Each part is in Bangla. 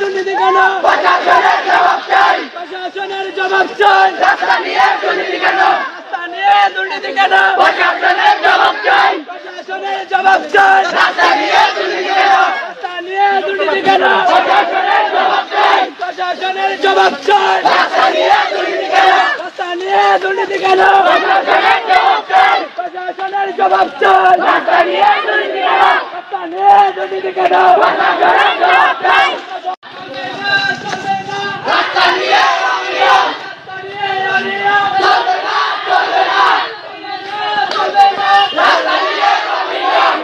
দুর্নীতি কেন? প্রশাসনের জবাব চাই। প্রশাসনের জবাব চাই। রাস্তা নিয়ে দুর্নীতি কেন? রাস্তা নিয়ে দুর্নীতি কেন? প্রশাসনের জবাব চাই। প্রশাসনের জবাব চাই। রাস্তা নিয়ে দুর্নীতি কেন? রাস্তা নিয়ে দুর্নীতি কেন? প্রশাসনের জবাব চাই। প্রশাসনের জবাব চাই। রাস্তা নিয়ে দুর্নীতি কেন? রাস্তা নিয়ে দুর্নীতি কেন? প্রশাসনের জবাব চাই। প্রশাসনের জবাব চাই। রাস্তা নিয়ে দুর্নীতি কেন রাস্তা নিয়ে দুর্নীতি কেন প্রশাসনের জবাব চাই চলবে না রাস্তা নিয়ে অনিয়ম রাস্তা নিয়ে অনিয়ম চলবে না চলবে না চলবে না রাস্তা নিয়ে অনিয়ম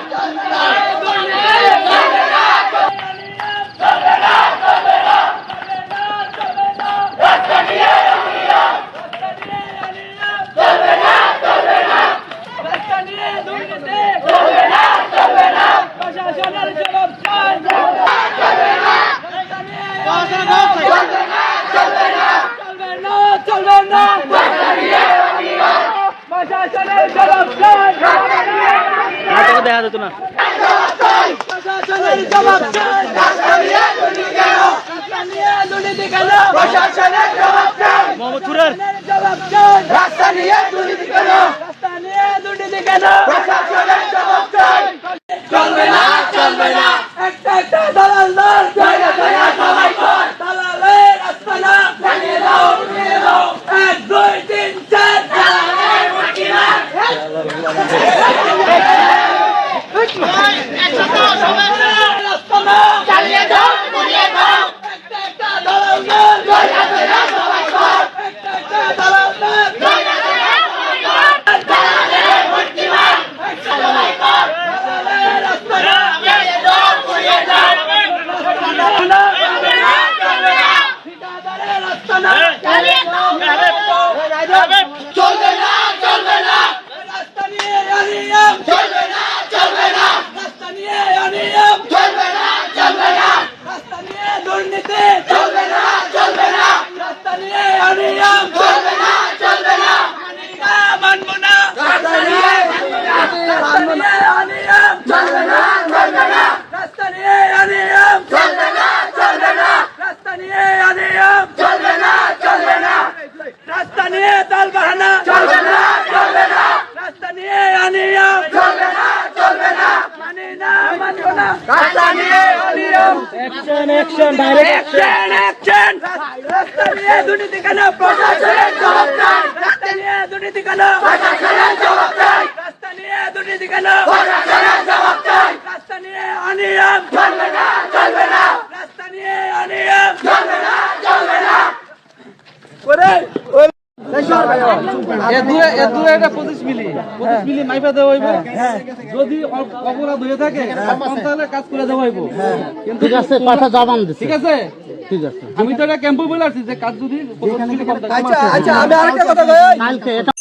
রাস্তা নিয়ে অনিয়ম চলবে না চলবে না রাস্তা নিয়ে দুর্নীতি চলবে না চলবে না প্রশাসনের জবাব চাই চলবে না রাস্তা নিয়ে চলবে না চলবে না চলবে না চলবে না রাস্তা নিয়ে অনিয়ম প্রশাসনের জবাব চাই দেখা যেত না চাই রাস্তা চলবে না চলবে না। একটা একটা দালাল দল জায়গা জায়গা সবাই কর দালালের রাস্তা না জানিয়ে দাও উঠিয়ে দাও এক দুই তিন চার চালানের মুটকি মার রাস্তা না চালিয়ে দাও উঠিয়ে দাও একটা একটা দালাল দল জায়গা জায়গা সবাই কর একটা একটা দালাল দল জায়গা জায়গা সবাই কর চালানের মুটকি মার সবাই কর দালালের রাস্তা না চালিয়ে দাও উঠিয়ে দাও রাস্তা না চলবে না চলবে না ঠিকাদারের রাস্তা না চালিয়ে দাও চলবে না চলবে না রাস্তা নিয়ে অনিয়ম চলবে না চলবে না রাস্তা নিয়ে অনিয়ম চলবে না চলবে না রাস্তা নিয়ে দুর্নীতি চলবে না চলবে না রাস্তা নিয়ে অনিয়ম চলবে না চলবে না মানি না মানবো না রাস্তা নিয়ে রাস্তা নিয়ে অনিয়ম চলবে না চলবে না রাস্তা নিয়ে অনিয়ম চলবে না চলবে না রাস্তা নিয়ে অনিয়ম চলবে না চলবে না রাস্তা নিয়ে তাল বাহানা। চলবে না চলবে না। রাস্তা নিয়ে অনিয়ম চলবে না চলবে না। মানি না মানবো না। রাস্তা নিয়ে অনিয়ম action action direct action action রাস্তা নিয়ে দুর্নীতি কেন? প্রশাসনের জবাব চাই। রাস্তা নিয়ে দুর্নীতি কেন? প্রশাসনের জবাব চাই। রাস্তা নিয়ে দুর্নীতি কেন? প্রশাসনের জবাব চাই। রাস্তা নিয়ে অনিয়ম চলবে না চলবে না। রাস্তা নিয়ে অনিয়ম চলবে না চলবে না। এ যদি অপরাধ হয়ে থাকে তাহলে কাজ করে দেওয়া হইব। কিন্তু ঠিক আছে পাঠা জবান ঠিক আছে? ঠিক আছে। আমি তো এটা ক্যাম্পে বলে আসছি যে কাজ যদি আচ্ছা আমি কম কথা কালকে এটা